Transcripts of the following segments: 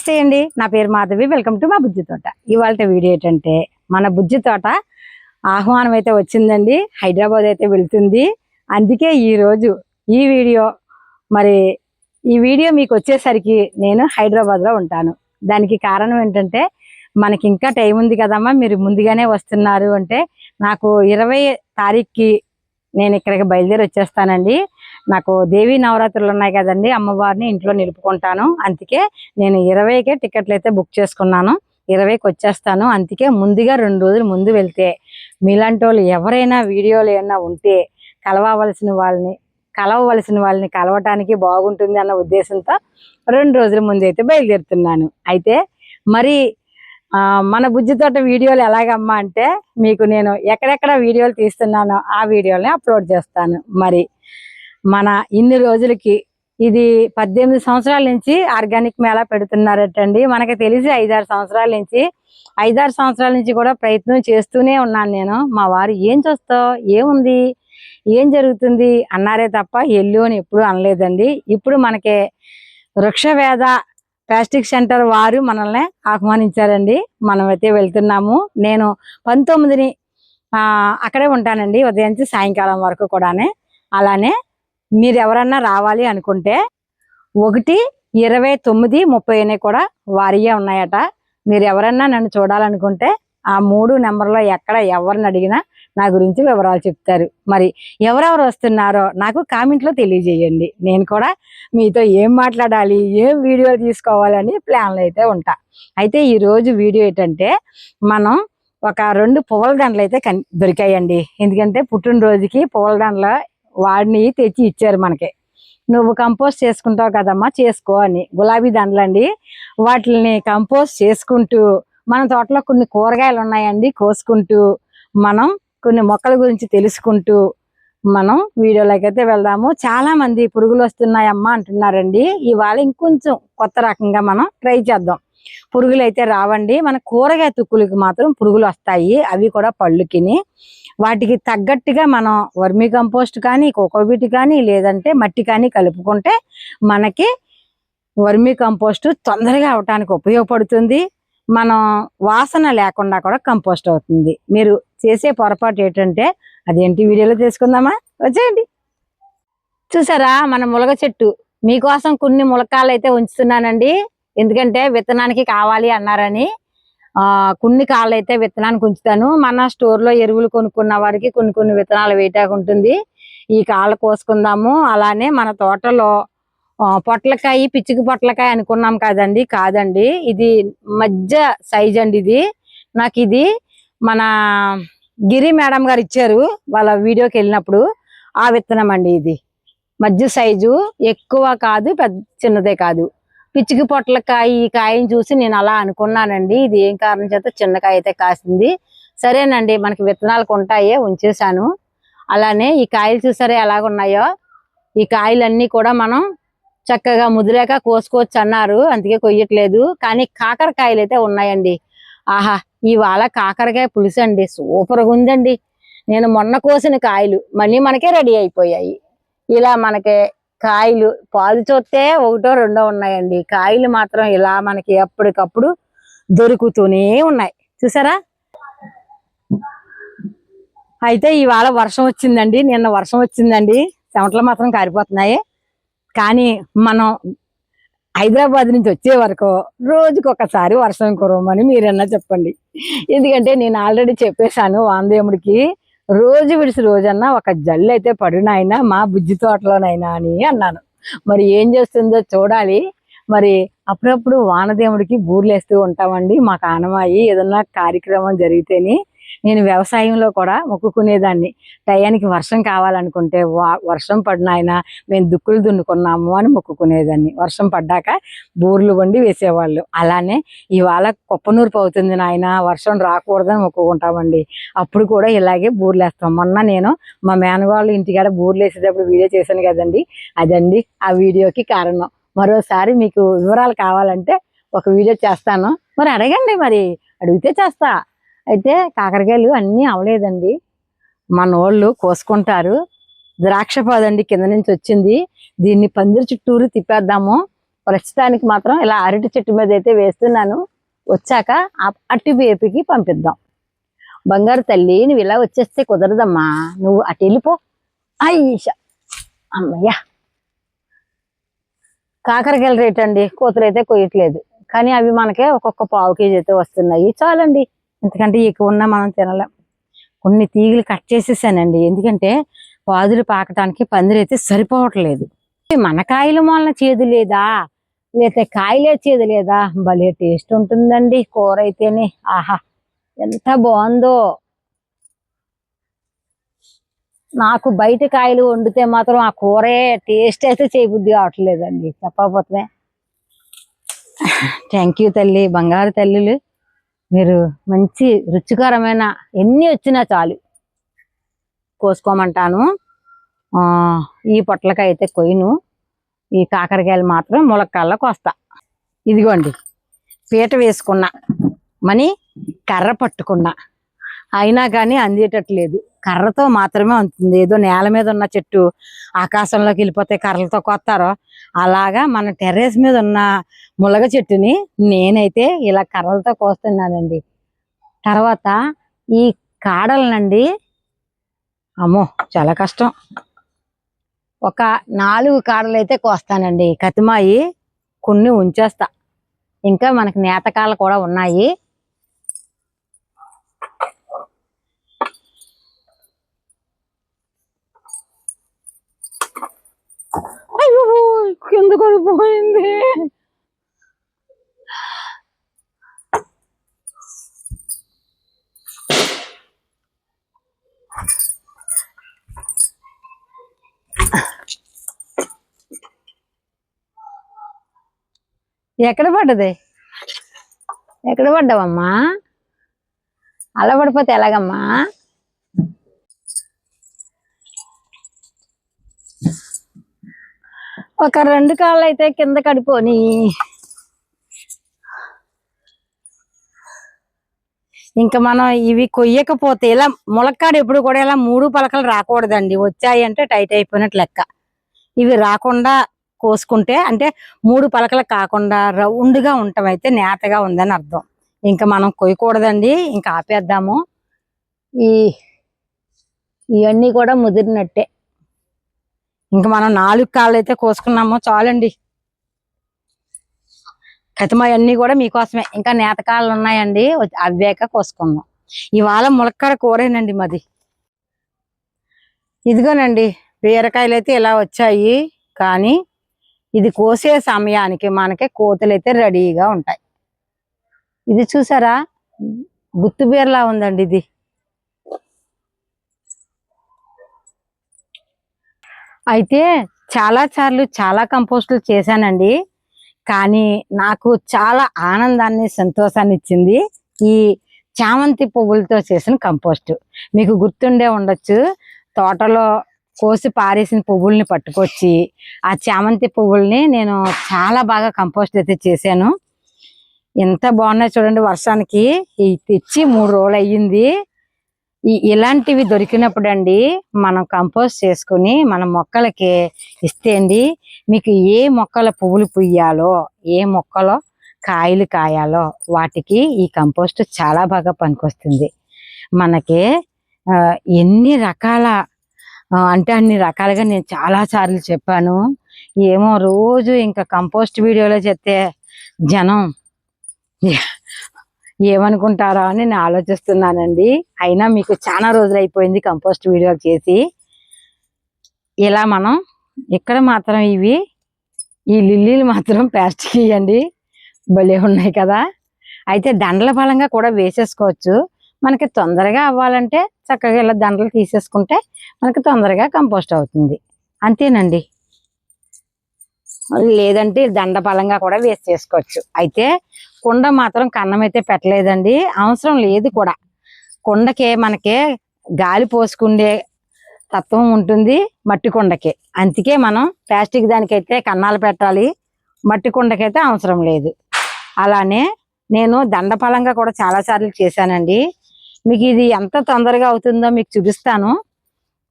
నమస్తే అండి. నా పేరు మాధవి. వెల్కమ్ టు మా బుజ్జి తోట. ఇవాళ వీడియో ఏంటంటే మన బుజ్జి తోట ఆహ్వానం అయితే వచ్చిందండి. హైదరాబాద్ అయితే వెళ్తుంది. అందుకే ఈరోజు ఈ వీడియో మరి ఈ వీడియో మీకు వచ్చేసరికి నేను హైదరాబాద్లో ఉంటాను. దానికి కారణం ఏంటంటే మనకి ఇంకా టైం ఉంది కదమ్మా మీరు ముందుగానే వస్తున్నారు అంటే నాకు ఇరవై తారీఖుకి నేను ఇక్కడికి బయలుదేరి వచ్చేస్తానండి. నాకు దేవి నవరాత్రులు ఉన్నాయి కదండి అమ్మవారిని ఇంట్లో నిలుపుకుంటాను. అందుకే నేను ఇరవైకే టికెట్లు అయితే బుక్ చేసుకున్నాను. ఇరవైకి వచ్చేస్తాను. అందుకే ముందుగా రెండు రోజులు ముందు వెళ్తే మీలాంటి వాళ్ళు ఎవరైనా వీడియోలు ఏమైనా ఉంటే కలవవలసిన వాళ్ళని కలవవలసిన వాళ్ళని కలవటానికి బాగుంటుంది అన్న ఉద్దేశంతో రెండు రోజుల ముందు అయితే బయలుదేరుతున్నాను. అయితే మరి మన బుజ్జి తోట వీడియోలు ఎలాగమ్మా అంటే మీకు నేను ఎక్కడెక్కడ వీడియోలు తీస్తున్నానో ఆ వీడియోలని అప్లోడ్ చేస్తాను. మరి మన ఇన్ని రోజులకి ఇది పద్దెనిమిది సంవత్సరాల నుంచి ఆర్గానిక్ మేళా పెడుతున్నారటండి. మనకి తెలిసి ఐదారు సంవత్సరాల నుంచి ఐదారు సంవత్సరాల నుంచి కూడా ప్రయత్నం చేస్తూనే ఉన్నాను నేను. మా వారు ఏం చూస్తావు? ఏముంది? ఏం జరుగుతుంది? అన్నారే తప్ప ఎల్లు అని ఎప్పుడు అనలేదండి. ఇప్పుడు మనకి వృక్షవేద ప్లాస్టిక్ సెంటర్ వారు మనల్ని ఆహ్వానించారండి. మనమైతే వెళ్తున్నాము. నేను పంతొమ్మిదిని అక్కడే ఉంటానండి. ఉదయం నుంచి సాయంకాలం వరకు కూడానే. అలానే మీరు ఎవరన్నా రావాలి అనుకుంటే ఒకటి ఇరవై తొమ్మిది ముప్పై అనేవి కూడా వారియే ఉన్నాయట. మీరు ఎవరన్నా నన్ను చూడాలనుకుంటే ఆ మూడు నెంబర్లో ఎక్కడ ఎవరిని అడిగినా నా గురించి వివరాలు చెప్తారు. మరి ఎవరెవరు వస్తున్నారో నాకు కామెంట్లో తెలియజేయండి. నేను కూడా మీతో ఏం మాట్లాడాలి ఏం వీడియో తీసుకోవాలని ప్లాన్లు అయితే ఉంటా. అయితే ఈరోజు వీడియో ఏంటంటే మనం ఒక రెండు పువ్వుల దండలు అయితే కన్ దొరికాయండి. ఎందుకంటే పుట్టినరోజుకి పువ్వుల దండలు వాడిని తెచ్చి ఇచ్చారు మనకి. నువ్వు కంపోస్ట్ చేసుకుంటావు కదమ్మా చేసుకో అని. గులాబీ దండలండి. వాటిని కంపోస్ట్ చేసుకుంటూ మన తోటలో కొన్ని కూరగాయలు ఉన్నాయండి కోసుకుంటూ మనం కొన్ని మొక్కల గురించి తెలుసుకుంటూ మనం వీడియోలోకి అయితే వెళ్దాము. చాలా మంది పురుగులు వస్తున్నాయమ్మా అంటున్నారండి. ఇవాళ ఇంకొంచెం కొత్త రకంగా మనం ట్రై చేద్దాం. పురుగులు అయితే రావండి. మన కూరగాయ తుక్కులకి మాత్రం పురుగులు వస్తాయి. అవి కూడా పళ్ళుకిని. వాటికి తగ్గట్టుగా మనం వర్మీ కంపోస్ట్ కానీ కోకోబీట్ కానీ లేదంటే మట్టి కానీ కలుపుకుంటే మనకి వర్మీ కంపోస్ట్ తొందరగా అవటానికి ఉపయోగపడుతుంది. మనం వాసన లేకుండా కూడా కంపోస్ట్ అవుతుంది. మీరు చేసే పొరపాటు ఏంటంటే అదేంటి వీడియోలో తీసుకుందామా వచ్చేయండి. చూసారా? మన ములగ చెట్టు. మీకోసం కొన్ని ములకాలు అయితే ఉంచుతున్నానండి. ఎందుకంటే విత్తనానికి కావాలి అన్నారని ఆ కొన్ని కాళ్ళు అయితే విత్తనానికి ఉంచుతాను. మన స్టోర్లో ఎరువులు కొనుక్కున్న వారికి కొన్ని కొన్ని విత్తనాలు వేయటానికి ఉంటుంది. ఈ కాళ్ళు కోసుకుందాము. అలానే మన తోటలో పొట్లకాయ పిచ్చికి పొట్లకాయ అనుకున్నాం కదండి. కాదండి. ఇది మధ్య సైజ్ అండి ఇది. నాకు ఇది మన గిరి మేడం గారు ఇచ్చారు వాళ్ళ వీడియోకి వెళ్ళినప్పుడు. ఆ విత్తనం అండి ఇది. మధ్య సైజు ఎక్కువ కాదు పెద్ద చిన్నదే కాదు. పిచ్చికి పొట్లకాయ ఈ కాయని చూసి నేను అలా అనుకున్నానండి. ఇది ఏం కారణం చేత చిన్న కాయ అయితే కాసింది. సరేనండి మనకి విత్తనాలు ఉంటాయే ఉంచేసాను అలానే ఈ కాయలు చూసారే ఎలాగున్నాయో? ఈ కాయలన్నీ కూడా మనం చక్కగా ముదిరాక కోసుకోవచ్చు అన్నారు అందుకే కొయ్యట్లేదు. కానీ కాకరకాయలు అయితే ఉన్నాయండి. ఆహా ఇవాళ కాకరకాయ పులుసు అండి సూపర్గా ఉందండి. నేను మొన్న కోసిన కాయలు మళ్ళీ మనకే రెడీ అయిపోయాయి. ఇలా మనకి కాయలు పాలు చూస్తే ఒకటో రెండో ఉన్నాయండి. కాయలు మాత్రం ఇలా మనకి ఎప్పటికప్పుడు దొరుకుతూనే ఉన్నాయి. చూసారా? అయితే ఇవాళ వర్షం వచ్చిందండి. నిన్న వర్షం వచ్చిందండి. చెమటలు మాత్రం కారిపోతున్నాయి. కానీ మనం హైదరాబాద్ నుంచి వచ్చే వరకు రోజుకొకసారి వర్షం కురవమని మీరన్నా చెప్పండి. ఎందుకంటే నేను ఆల్రెడీ చెప్పేశాను వాందేముడికి రోజు విడిసి రోజన్నా ఒక జల్లు అయితే పడినాయినా మా బుజ్జి తోటలోనైనా అని అన్నాను. మరి ఏం చేస్తుందో చూడాలి. మరి అప్పుడప్పుడు వానదేవుడికి బూర్లేస్తూ ఉంటామండి మాకు ఆనమాయి ఏదన్నా కార్యక్రమం జరిగితేనే నేను వ్యవసాయంలో కూడా మొక్కుకునేదాన్ని. టయానికి వర్షం కావాలనుకుంటే వా- వర్షం పడినాయన మేము దుక్కులు దున్నుకున్నాము అని మొక్కుకునేదాన్ని. వర్షం పడ్డాక బూర్లు వండి వేసేవాళ్ళు. అలానే ఇవాళ కుప్పనూర్పు అవుతుంది నాయన వర్షం రాకూడదని మొక్కుకుంటామండి. అప్పుడు కూడా ఇలాగే బూర్లు వేస్తాం. మొన్న నేను మా మేనవాళ్ళు ఇంటికాడ బూర్లు వేసేటప్పుడు వీడియో చేశాను కదండి. అదండి ఆ వీడియోకి కారణం. మరోసారి మీకు వివరాలు కావాలంటే ఒక వీడియో చేస్తాను. మరి అడగండి మరి. అడిగితే చేస్తా. అయితే కాకరకాయలు అన్నీ అవలేదండి. మన వాళ్ళు కోసుకుంటారు. ద్రాక్ష పాదండి కింద నుంచి వచ్చింది. దీన్ని పందిరి చుట్టూరు తిప్పేద్దాము. ప్రస్తుతానికి మాత్రం ఇలా అరటి చెట్టు మీద అయితే వేస్తున్నాను. వచ్చాక అట్టి వేపుకి పంపిద్దాం. బంగారు తల్లి నువ్వు ఇలా వచ్చేస్తే కుదరదమ్మా. నువ్వు అటు వెళ్ళిపో. అయ్యష అమ్మయ్యా! కాకరకాయల రేట్ అండి. కూతురు అయితే కొయ్యట్లేదు. కానీ అవి మనకే ఒక్కొక్క పావు కేజీ అయితే వస్తున్నాయి. చాలండి. ఎందుకంటే ఎక్కువ ఉన్నా మనం తినలేం. కొన్ని తీగలు కట్ చేసేసానండి. ఎందుకంటే పాదులు పాకటానికి పందిరైతే సరిపోవట్లేదు. మన కాయలు మొన్న చేదు లేదా? లేకపోతే కాయలే చేదు లేదా? భలే టేస్ట్ ఉంటుందండి కూర అయితేనే. ఆహా ఎంత బాగుందో. నాకు బయట కాయలు వండితే మాత్రం ఆ కూరే టేస్ట్ అయితే చేయబుద్ధి కావట్లేదండి. చెప్పకపోతే. థ్యాంక్ యూ తల్లి బంగారు తల్లులు. మీరు మంచి రుచికరమైన ఎన్ని వచ్చినా చాలు. కోసుకోమంటాను. ఈ పొట్లకాయ అయితే కొయ్యను. ఈ కాకరకాయలు మాత్రం ములక్కాళ్ళకు కోస్తా. ఇదిగోండి. పీట వేసుకున్నా. మని కర్ర పట్టుకున్నా. అయినా కానీ అందేటట్లేదు. కర్రతో మాత్రమే ఉంటుంది. ఏదో నేల మీద ఉన్న చెట్టు ఆకాశంలోకి వెళ్ళిపోతే కర్రలతో కొత్తారో అలాగా మన టెర్రస్ మీద ఉన్న ములగ చెట్టుని నేనైతే ఇలా కర్రలతో కోస్తున్నానండి. తర్వాత ఈ కాడలనండి అమ్మో చాలా కష్టం. ఒక నాలుగు కాడలు అయితే కోస్తానండి. కతిమాయి కొన్ని ఉంచేస్తా. ఇంకా మనకి నేతకాలు కూడా ఉన్నాయి. అయ్యో కింద పడిపోయింది ఎక్కడ పడ్డది? ఎక్కడ పడ్డావమ్మా? అలా పడిపోతే ఎలాగమ్మా? ఒక రెండు కాళ్ళు అయితే కింద కడిపోని. ఇంకా మనం ఇవి కొయ్యకపోతే ఇలా ములక్కాడు ఎప్పుడు కూడా ఇలా మూడు పలకలు రాకూడదండి. వచ్చాయి అంటే టైట్ అయిపోయినట్టు లెక్క. ఇవి రాకుండా కోసుకుంటే అంటే మూడు పలకలు కాకుండా రౌండ్గా ఉండటం అయితే నేతగా ఉందని అర్థం. ఇంకా మనం కొయ్యకూడదండి. ఇంకా ఆపేద్దాము. ఈ ఇవన్నీ కూడా ముదిరినట్టే. ఇంకా మనం నాలుగు కాళ్ళు అయితే కోసుకున్నాము చాలండి. కతిమ అన్నీ కూడా మీకోసమే. ఇంకా నేతకాళ్ళు ఉన్నాయండి అవ్వాక కోసుకుందాం. ఇవాళ ములక్కాడ కూరేనండి మాది. ఇదిగోనండి బీరకాయలు అయితే ఇలా వచ్చాయి కానీ ఇది కోసే సమయానికి మనకి కోతలు అయితే రెడీగా ఉంటాయి. ఇది చూసారా? గుత్తు బీరలా ఉందండి ఇది. అయితే చాలా సార్లు చాలా కంపోస్టులు చేశానండి. కానీ నాకు చాలా ఆనందాన్ని సంతోషాన్ని ఇచ్చింది ఈ చామంతి పువ్వులతో చేసిన కంపోస్ట్. మీకు గుర్తుండే ఉండొచ్చు తోటలో కోసి పారేసిన పువ్వుల్ని పట్టుకొచ్చి ఆ చామంతి పువ్వుల్ని నేను చాలా బాగా కంపోస్ట్ అయితే చేశాను. ఎంత బాగున్నాయి చూడండి వర్షానికి ఈ తెచ్చి మూడు రోజులు అయ్యింది. ఇలాంటివి దొరికినప్పుడు అండి మనం కంపోస్ట్ చేసుకుని మన మొక్కలకి ఇస్తే మీకు ఏ మొక్కల పువ్వులు పుయ్యాలో ఏ మొక్కలో కాయలు కాయాలో వాటికి ఈ కంపోస్ట్ చాలా బాగా పనికొస్తుంది. మనకి ఎన్ని రకాల అంటే అన్ని రకాలుగా నేను చాలా సార్లు చెప్పాను. ఏమో రోజు ఇంకా కంపోస్ట్ వీడియోలో చెప్తే జనం ఏమనుకుంటారో అని నేను ఆలోచిస్తున్నానండి. అయినా మీకు చాలా రోజులు అయిపోయింది కంపోస్ట్ వీడియోలు చేసి. ఇలా మనం ఇక్కడ మాత్రం ఇవి ఈ లిల్లీలు మాత్రం ప్లాస్టిక్ ఇవ్వండి భలే ఉన్నాయి కదా. అయితే దండల ఫలంగా కూడా వేసేసుకోవచ్చు. మనకి తొందరగా అవ్వాలంటే చక్కగా ఇలా దండలు తీసేసుకుంటే మనకి తొందరగా కంపోస్ట్ అవుతుంది. అంతేనండి. లేదంటే దండపలంగా కూడా వేస్ట్ చేసుకోవచ్చు అయితే కుండ మాత్రం కన్నం అయితే పెట్టలేదండి. అవసరం లేదు కూడా. కుండకే మనకే గాలి పోసుకుండే తత్వం ఉంటుంది మట్టి కుండకి. అందుకే మనం ప్లాస్టిక్ దానికైతే కన్నాలు పెట్టాలి. మట్టి కుండకైతే అవసరం లేదు. అలానే నేను దండపలంగా కూడా చాలా సార్లు చేశానండి. మీకు ఇది ఎంత తొందరగా అవుతుందో మీకు చూపిస్తాను.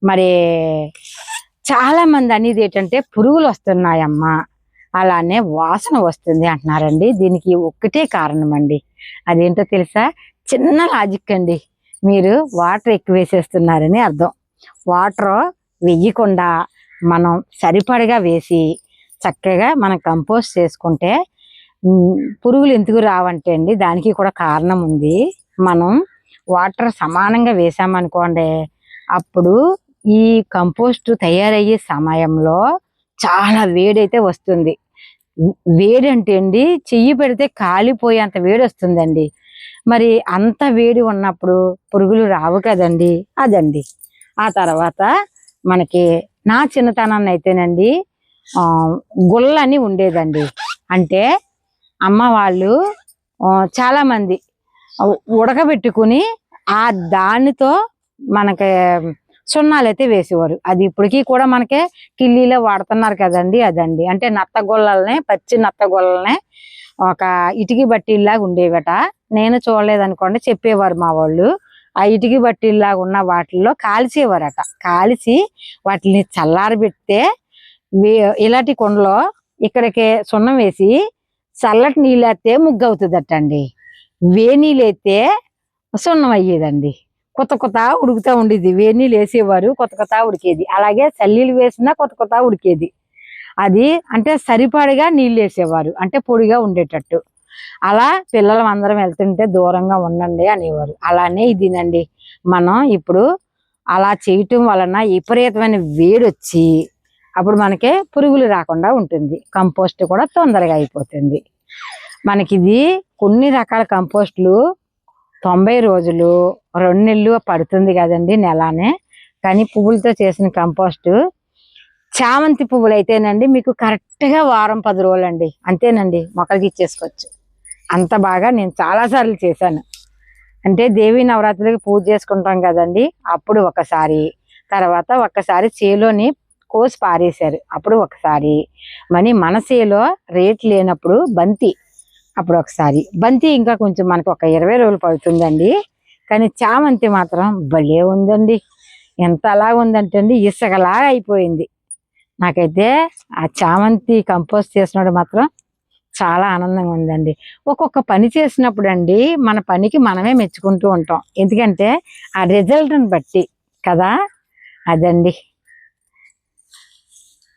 మరి చాలా మంది అనేది ఏంటంటే పురుగులు వస్తున్నాయమ్మా. అలానే వాసన వస్తుంది అంటున్నారండి. దీనికి ఒక్కటే కారణం అండి అదేంటో తెలుసా? చిన్న లాజిక్ అండి. మీరు వాటర్ ఎక్కువ వేసేస్తున్నారని అర్థం. వాటర్ వెయ్యకుండా మనం సరిపడగా వేసి చక్కగా మనం కంపోస్ట్ చేసుకుంటే పురుగులు ఎందుకు రావంటే అండి దానికి కూడా కారణం ఉంది. మనం వాటర్ సమానంగా వేసామనుకోండి అప్పుడు ఈ కంపోస్ట్ తయారయ్యే సమయంలో చాలా వేడైతే వస్తుంది. వేడి అండి చెయ్యి పెడితే కాలిపోయేంత వేడి వస్తుందండి మరి అంత వేడి ఉన్నప్పుడు పురుగులు రావు కదండి. అదండి. ఆ తర్వాత మనకి నా చిన్నతనాన్ని అయితేనండి గుళ్ళని ఉండేదండి. అంటే అమ్మ వాళ్ళు చాలామంది ఉడకబెట్టుకుని ఆ దానితో మనకి సున్నాలు అయితే వేసేవారు. అది ఇప్పటికీ కూడా మనకి కిల్లీలో వాడుతున్నారు కదండి అదండి. అంటే నత్త పచ్చి నత్త ఒక ఇటుకి బట్టీలాగా ఉండేవట. నేను చూడలేదనుకోండి చెప్పేవారు మా వాళ్ళు. ఆ ఇటుకి బట్టీలాగా ఉన్న వాటిల్లో కాల్చేవారట. కాల్చి వాటిని చల్లారబెడితే ఇలాంటి కుండలో ఇక్కడికి సున్నం వేసి చల్లటి నీళ్ళు వేస్తే ముగ్గు అవుతుందట అండి వేనీళ్ళు అయితే సున్నం అయ్యేదండి. కొత్త కొత్త ఉడుకుతూ ఉండేది. వేడి నీళ్ళు వేసేవారు కొత్త కొత్త ఉడికేది. అలాగే చల్లీలు వేసినా కొత్త కొత్త ఉడికేది. అది అంటే సరిపడిగా నీళ్ళు వేసేవారు. అంటే పొడిగా ఉండేటట్టు. అలా పిల్లలు అందరం వెళ్తుంటే దూరంగా ఉండండి అనేవారు. అలానే ఇదినండి. మనం ఇప్పుడు అలా చేయటం వలన విపరీతమైన వేడి వచ్చి అప్పుడు మనకి పురుగులు రాకుండా ఉంటుంది. కంపోస్ట్ కూడా తొందరగా అయిపోతుంది. మనకి ఇది కొన్ని రకాల కంపోస్ట్లు తొంభై రోజులు రెండు నెలలు పడుతుంది కదండి నెలానే. కానీ పువ్వులతో చేసిన కంపోస్ట్ చామంతి పువ్వులు అయితేనండి మీకు కరెక్ట్గా వారం పది రోజులు అండి అంతేనండి మొక్కలకి ఇచ్చేసుకోవచ్చు. అంత బాగా నేను చాలాసార్లు చేశాను. అంటే దేవి నవరాత్రులకి పూజ చేసుకుంటాం కదండి అప్పుడు ఒకసారి. తర్వాత ఒక్కసారి చేలోని కోసి పారేశారు అప్పుడు ఒకసారి. మరి మన చేలో రేట్ లేనప్పుడు బంతి అప్పుడు ఒకసారి. బంతి ఇంకా కొంచెం మనకు ఒక ఇరవై రోజులు పడుతుందండి. కానీ చామంతి మాత్రం భలే ఉందండి. ఎంత అలా ఉందంటే అండి ఇసుకలా అయిపోయింది. నాకైతే ఆ చామంతి కంపోస్ట్ చేసినప్పుడు మాత్రం చాలా ఆనందంగా ఉందండి. ఒక్కొక్క పని చేసినప్పుడు అండి మన పనికి మనమే మెచ్చుకుంటూ ఉంటాం. ఎందుకంటే ఆ రిజల్ట్ని బట్టి కదా అదండి.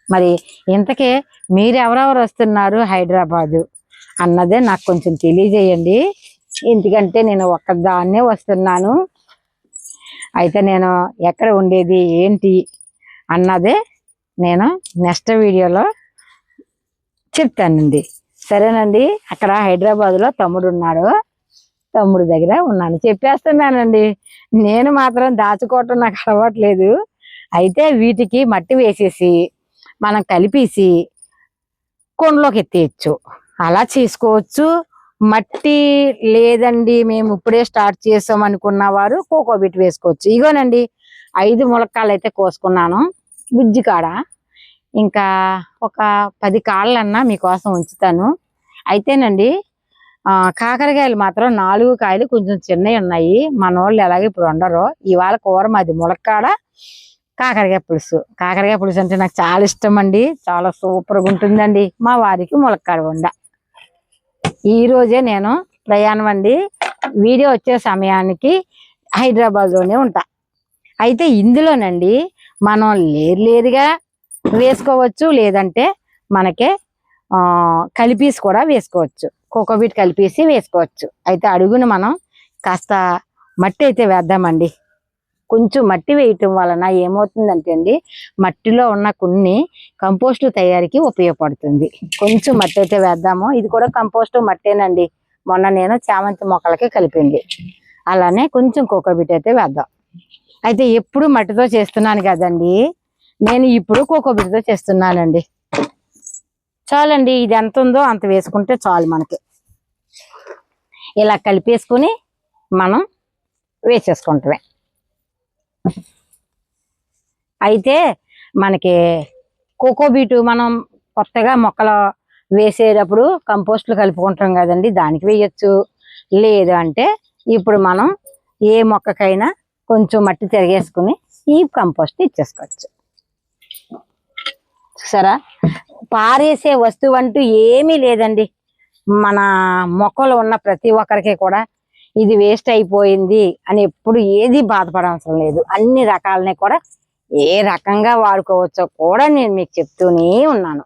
మరి ఇంతకే మీరు ఎవరెవరు వస్తున్నారు హైదరాబాదు? అన్నదే నాకు కొంచెం తెలియజేయండి. ఎందుకంటే నేను ఒక్కదాన్నే వస్తున్నాను. అయితే నేను ఎక్కడ ఉండేది ఏంటి అన్నదే నేను నెక్స్ట్ వీడియోలో చెప్తానండి. సరేనండి అక్కడ హైదరాబాద్లో తమ్ముడు ఉన్నాడు తమ్ముడు దగ్గర ఉన్నాను. చెప్పేస్తున్నానండి నేను మాత్రం దాచుకోవటం నాకు అలవాట్లేదు. అయితే వీటికి మట్టి వేసేసి మనం కలిపేసి కొండలోకి ఎత్తేయచ్చు. అలా చేసుకోవచ్చు. మట్టి లేదండి మేము ఇప్పుడే స్టార్ట్ చేసాం అనుకున్న వారు కోకోబిట్ వేసుకోవచ్చు. ఇగోనండి ఐదు ములక్కాయలు అయితే కోసుకున్నాను. బుజ్జి కాడ? ఇంకా ఒక పది కాళ్ళన్నా మీకోసం ఉంచుతాను. అయితేనండి కాకరకాయలు మాత్రం నాలుగు కాయలు కొంచెం చిన్నవి ఉన్నాయి. మన వాళ్ళు ఎలాగ ఇప్పుడు ఉండరు ఇవాళ కూర మాది ములక్కాడ కాకరకాయ పులుసు. కాకరకాయ పులుసు అంటే నాకు చాలా ఇష్టం అండి చాలా సూపర్గా ఉంటుందండి మా వారికి ములక్కాడ వండ. ఈ రోజే నేను ప్రయాణం అండి. వీడియో వచ్చే సమయానికి హైదరాబాద్లోనే ఉంటా. అయితే ఇందులోనండి మనం లేరు లేరుగా వేసుకోవచ్చు లేదంటే మనకే కలిపేసి కూడా వేసుకోవచ్చు. కోకోబీట్ కలిపేసి వేసుకోవచ్చు. అయితే అడుగును మనం కాస్త మట్టి అయితే వేద్దామండి. కొంచెం మట్టి వేయటం వలన ఏమవుతుందంటే అండి మట్టిలో ఉన్న కొన్ని కంపోస్టు తయారీకి ఉపయోగపడుతుంది. కొంచెం మట్టి అయితే వేద్దాము. ఇది కూడా కంపోస్ట్ మట్టేనండి. మొన్న నేను చామంతి మొక్కలకి కలిపింది. అలానే కొంచెం కోకోబీట్ అయితే వేద్దాం. అయితే ఎప్పుడు మట్టితో చేస్తున్నాను కదండి నేను ఇప్పుడు కోకోబీట్తో చేస్తున్నానండి. చాలండి ఇది ఎంత ఉందో అంత వేసుకుంటే చాలు మనకి. ఇలా కలిపేసుకుని మనం వేసేసుకుంటామే. అయితే మనకి కోకోబీటు మనం కొత్తగా మొక్కలు వేసేటప్పుడు కంపోస్ట్లు కలుపుకుంటాం కదండి దానికి వేయచ్చు. లేదు అంటే ఇప్పుడు మనం ఏ మొక్కకైనా కొంచెం మట్టి తిరిగేసుకుని ఈ కంపోస్ట్ ఇచ్చేసుకోవచ్చు. చూసారా? పారేసే వస్తువు అంటూ ఏమీ లేదండి. మన మొక్కలు ఉన్న ప్రతి ఒక్కరికి కూడా ఇది వేస్ట్ అయిపోయింది అని ఎప్పుడు ఏది బాధపడవసరం లేదు. అన్ని రకాలని కూడా ఏ రకంగా వాడుకోవచ్చో కూడా నేను మీకు చెప్తూనే ఉన్నాను.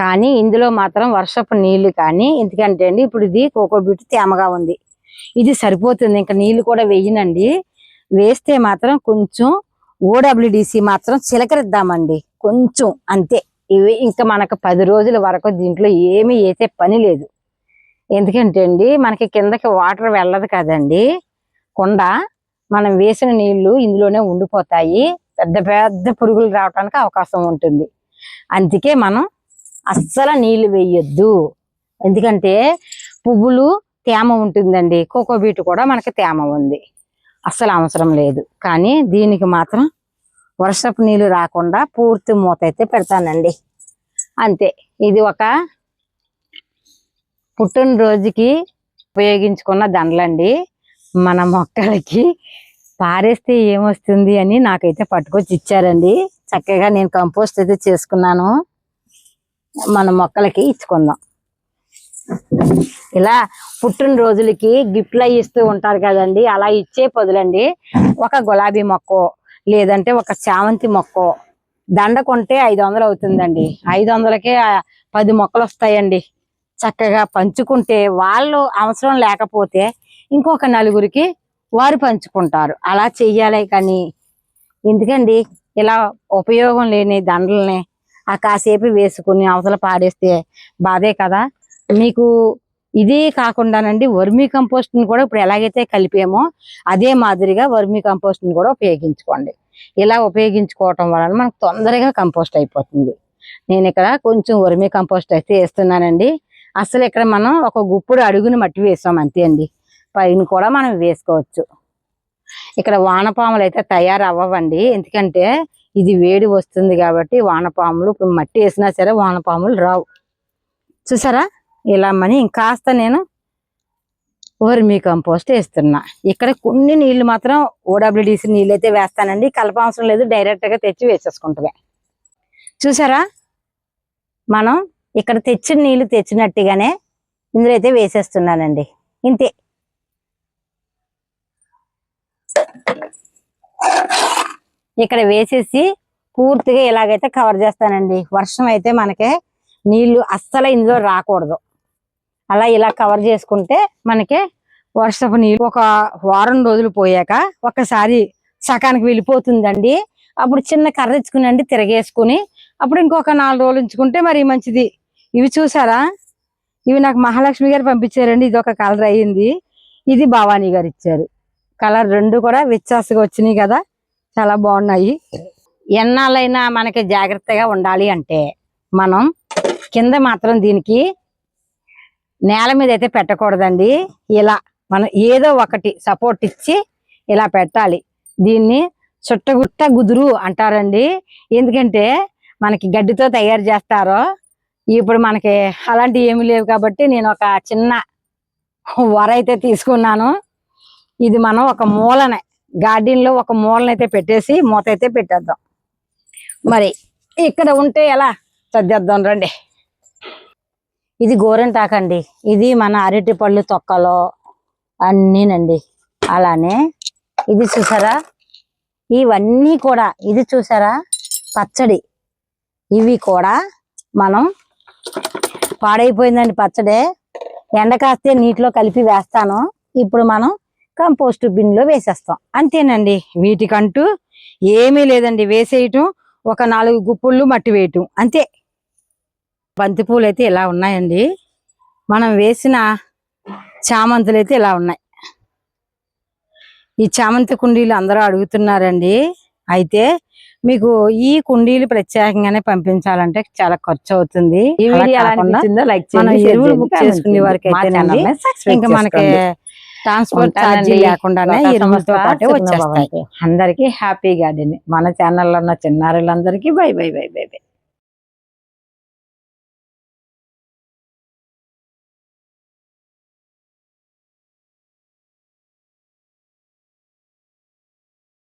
కానీ ఇందులో మాత్రం వర్షపు నీళ్ళు కానీ ఎందుకంటే అండి ఇప్పుడు ఇది కోకోబీట్ తేమగా ఉంది. ఇది సరిపోతుంది. ఇంకా నీళ్ళు కూడా వేయనండి. వేస్తే మాత్రం కొంచెం ఓడబ్ల్యూడిసి మాత్రం చిలకరిద్దామండి. కొంచెం అంతే. ఇవి ఇంకా మనకు పది రోజుల వరకు దీంట్లో ఏమీ వేసే పని లేదు. ఎందుకంటే అండి మనకి కిందకి వాటర్ వెళ్ళదు కదండి. కుండ మనం వేసిన నీళ్ళు ఇందులోనే ఉండిపోతాయి. పెద్ద పెద్ద పురుగులు రావడానికి అవకాశం ఉంటుంది. అందుకే మనం అస్సలు నీళ్ళు వేయొద్దు. ఎందుకంటే పువ్వులు తేమ ఉంటుందండి. కోకోబీట్ కూడా మనకి తేమ ఉంది. అస్సలు అవసరం లేదు. కానీ దీనికి మాత్రం వర్షపు నీళ్ళు రాకుండా పూర్తి మూత అయితే పెడతానండి. అంతే. ఇది ఒక పుట్టినరోజుకి ఉపయోగించుకున్న దండలండి. మన మొక్కలకి పారేస్తే ఏమొస్తుంది అని నాకైతే పట్టుకొచ్చి ఇచ్చారండి. చక్కగా నేను కంపోస్ట్ అయితే చేసుకున్నాను. మన మొక్కలకి ఇచ్చుకుందాం. ఇలా పుట్టినరోజులకి గిఫ్ట్లు అవి ఇస్తూ ఉంటారు కదండి. అలా ఇచ్చే పొదులండి ఒక గులాబీ మొక్కో లేదంటే ఒక చామంతి మొక్కో దండ కొంటే ఐదు వందలు అవుతుందండి. ఐదు వందలకే పది మొక్కలు వస్తాయండి. చక్కగా పంచుకుంటే వాళ్ళు అవసరం లేకపోతే ఇంకొక నలుగురికి వారు పంచుకుంటారు. అలా చెయ్యాలి కానీ ఎందుకండి? ఇలా ఉపయోగం లేని దండల్ని ఆ కాసేపు వేసుకుని అవతల పాడేస్తే బాధే కదా? మీకు ఇది కాకుండానండి వర్మీ కంపోస్ట్ని కూడా ఇప్పుడు ఎలాగైతే కలిపామో అదే మాదిరిగా వర్మీ కంపోస్ట్ని కూడా ఉపయోగించుకోండి. ఇలా ఉపయోగించుకోవటం వలన మనకు తొందరగా కంపోస్ట్ అయిపోతుంది. నేను ఇక్కడ కొంచెం వర్మీ కంపోస్ట్ అయితే వేస్తున్నానండి. అసలు ఇక్కడ మనం ఒక గుప్పుడు అడుగుని మట్టి వేసాం అంతే అండి. పైన కూడా మనం వేసుకోవచ్చు. ఇక్కడ వానపాములు అయితే తయారు అవ్వవండి ఎందుకంటే ఇది వేడి వస్తుంది కాబట్టి వానపాములు ఇప్పుడు మట్టి వేసినా సరే వానపాములు రావు. చూసారా? ఇలా మని ఇంకాస్త నేను వర్మీ కంపోస్ట్ వేస్తున్నా. ఇక్కడ కొన్ని నీళ్ళు మాత్రం ఓడబ్ల్యూడిసి నీళ్ళు అయితే వేస్తానండి. కలప అవసరం లేదు. డైరెక్ట్గా తెచ్చి వేసేసుకుంటుంది చూసారా? మనం ఇక్కడ తెచ్చిన నీళ్ళు తెచ్చినట్టుగానే ఇందులో అయితే వేసేస్తున్నానండి. ఇంతే. ఇక్కడ వేసేసి పూర్తిగా ఇలాగైతే కవర్ చేస్తానండి. వర్షం అయితే మనకి నీళ్ళు అస్సలు ఇందులో రాకూడదు. అలా ఇలా కవర్ చేసుకుంటే మనకి వర్షపు నీళ్ళు ఒక వారం రోజులు పోయాక ఒకసారి సకానికి వెళ్ళిపోతుందండి. అప్పుడు చిన్న కర్ర ఇచ్చుకునండి తిరగేసుకుని అప్పుడు ఇంకొక నాలుగు రోజులు ఉంచుకుంటే మరి మంచిది. ఇవి చూసారా? ఇవి నాకు మహాలక్ష్మి గారు పంపించారండి. ఇది ఒక కలర్ అయ్యింది. ఇది భవానీ గారు ఇచ్చారు. కలర్ రెండు కూడా విచ్చాసగా వచ్చినాయి కదా. చాలా బాగున్నాయి. ఎన్నాళ్ళైనా మనకి జాగ్రత్తగా ఉండాలి అంటే మనం కింద మాత్రం దీనికి నేల మీద అయితే పెట్టకూడదండి. ఇలా మనం ఏదో ఒకటి సపోర్ట్ ఇచ్చి ఇలా పెట్టాలి. దీన్ని చుట్టగుట్ట గుదురు అంటారండి. ఎందుకంటే మనకి గడ్డితో తయారు చేస్తారో ఇప్పుడు మనకి అలాంటివి ఏమీ లేవు కాబట్టి నేను ఒక చిన్న వర అయితే తీసుకున్నాను. ఇది మనం ఒక మూలనే. గార్డెన్లో ఒక మూలనైతే పెట్టేసి మూత అయితే పెట్టేద్దాం. మరి ఇక్కడ ఉంటే ఎలా? సర్దేద్దాం రండి. ఇది గోరింటాకండి. ఇది మన అరటి పళ్ళు తొక్కలో అన్నీనండి. అలానే ఇది చూసారా? ఇవన్నీ కూడా ఇది చూసారా? పచ్చడి. ఇవి కూడా మనం పాడైపోయిందండి పచ్చడి. ఎండ కాస్తే నీటిలో కలిపి వేస్తాను. ఇప్పుడు మనం కంపోస్ట్ బిన్లో వేసేస్తాం. అంతేనండి. వీటికంటూ ఏమీ లేదండి. వేసేయటం ఒక నాలుగు గుప్పుళ్ళు మట్టి వేయటం. అంతే. బంతి పూలు అయితే ఇలా ఉన్నాయండి. మనం వేసిన చామంతులు అయితే ఇలా ఉన్నాయి. ఈ చామంతి కుండీలు అందరూ అడుగుతున్నారండి. అయితే మీకు ఈ కుండీలు ప్రత్యేకంగానే పంపించాలంటే చాలా ఖర్చు అవుతుంది ఈ వీడియో లైక్ మనం ఎరువులు బుక్ చేసుకునే వారికి సబ్స్క్రైబ్ ఇంకా మనకి. ట్రాన్స్పోర్ట్ ఛార్జీ. లేకుండానే ఎరువులతో పాటే వచ్చేస్తాయి. అందరికీ హ్యాపీ గార్డెన్ మన ఛానల్లో ఉన్న చిన్నారులందరికీ bye bye bye bye bye